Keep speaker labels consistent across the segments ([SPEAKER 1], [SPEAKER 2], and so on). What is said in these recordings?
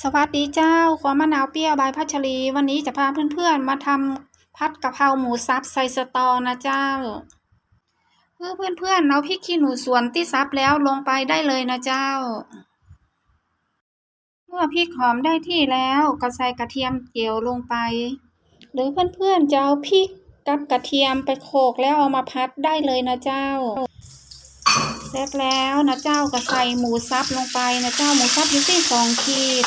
[SPEAKER 1] สวัสดีเจ้าความมะนาวเปรี้ยวใบพัชรี วันนี้จะพาเพื่อนๆ มาทำพัดกะเพราหมูสับใส่สตอนะเจ้า เพื่อเพื่อนๆเอาพริกขี้หนูสวนที่ซับแล้วลงไปได้เลยนะเจ้า เมื่อพริกหอมได้ที่แล้วก็ใส่กระเทียมเจียวลงไป หรือเพื่อนๆจะเอาพริกกับกระเทียมไปโขลกแล้วเอามาพัดได้เลยนะเจ้า เสร็จแล้วนะเจ้าก็ใส่หมูสับลงไปนะเจ้าหมูสับอยู่ที่สองขีด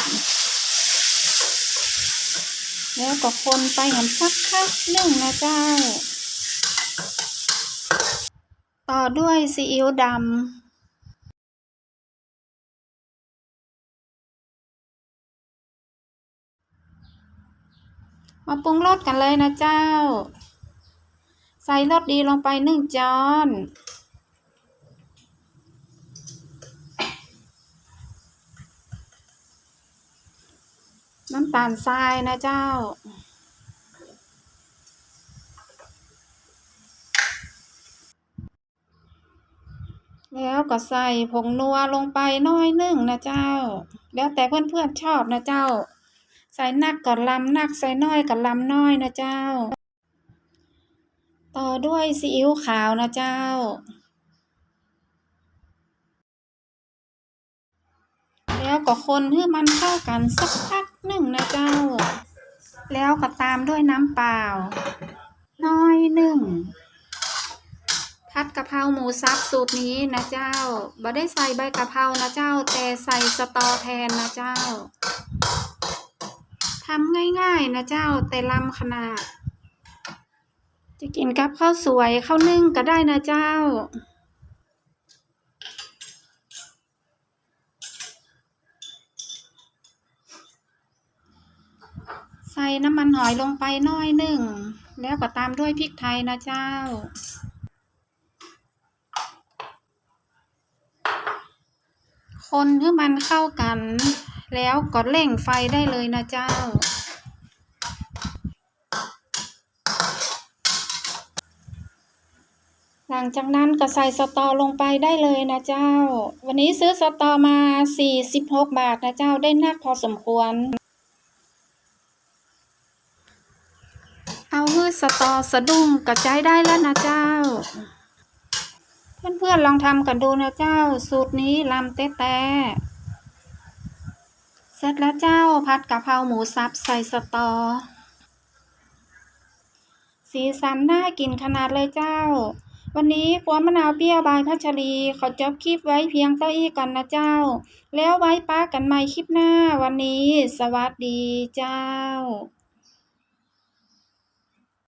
[SPEAKER 1] แล้วก็คนไปหันสักพักหนึ่งนะเจ้า ต่อด้วยซีอิ๊วดำมาปรุงรสกันเลยนะเจ้า ใส่รสดีลงไปหนึ่งจาน น้ำตาลทรายนะเจ้า แล้วก็ใส่ผงนัวลงไปน้อยนึ่งนะเจ้า แล้วแต่เพื่อนๆชอบนะเจ้า ใส่นักกับลำนักใส่น้อยกับลำน้อยนะเจ้า ต่อด้วยซีอิ๊วขาวนะเจ้า แล้วก็คนให้มันเข้ากันสักพักหนึ่งนะเจ้า แล้วก็ตามด้วยน้ำเปล่า น้อยหนึ่งผัดกะเพราหมูสับสูตรนี้นะเจ้าบ่ได้ใส่ใบกะเพรานะเจ้า แต่ใส่สตอแทนนะเจ้าทำง่ายๆนะเจ้าแต่ลำขนาด จะกินกับข้าวสวยข้าวนึ่งก็ได้นะเจ้า ใส่น้ำมันหอยลงไปน้อยหนึ่ง แล้วก็ตามด้วยพริกไทยนะเจ้า คนให้มันเข้ากัน แล้วก็เร่งไฟได้เลยนะเจ้า หลังจากนั้นก็ใส่สตอลงไปได้เลยนะเจ้า วันนี้ซื้อสตอมา 46 บาทนะเจ้าได้นักพอสมควรือสตอสะดุ้งกระจายได้แล้วนะเจ้า เพื่อนๆลองทำกันดูนะเจ้า สูตรนี้ลำเต๊ะแต่เสร็จแล้วเจ้าผัดกะเพราหมูสับใส่สตอ สีสันน่ากินขนาดเลยเจ้า วันนี้ครัวมะนาวเปรี้ยวบายพัชรีขอจบคลิปไว้เพียงเท่าอี้ก่อนนะเจ้า แล้วไว้ป้ากันใหม่คลิปหน้าวันนี้ สวัสดีเจ้า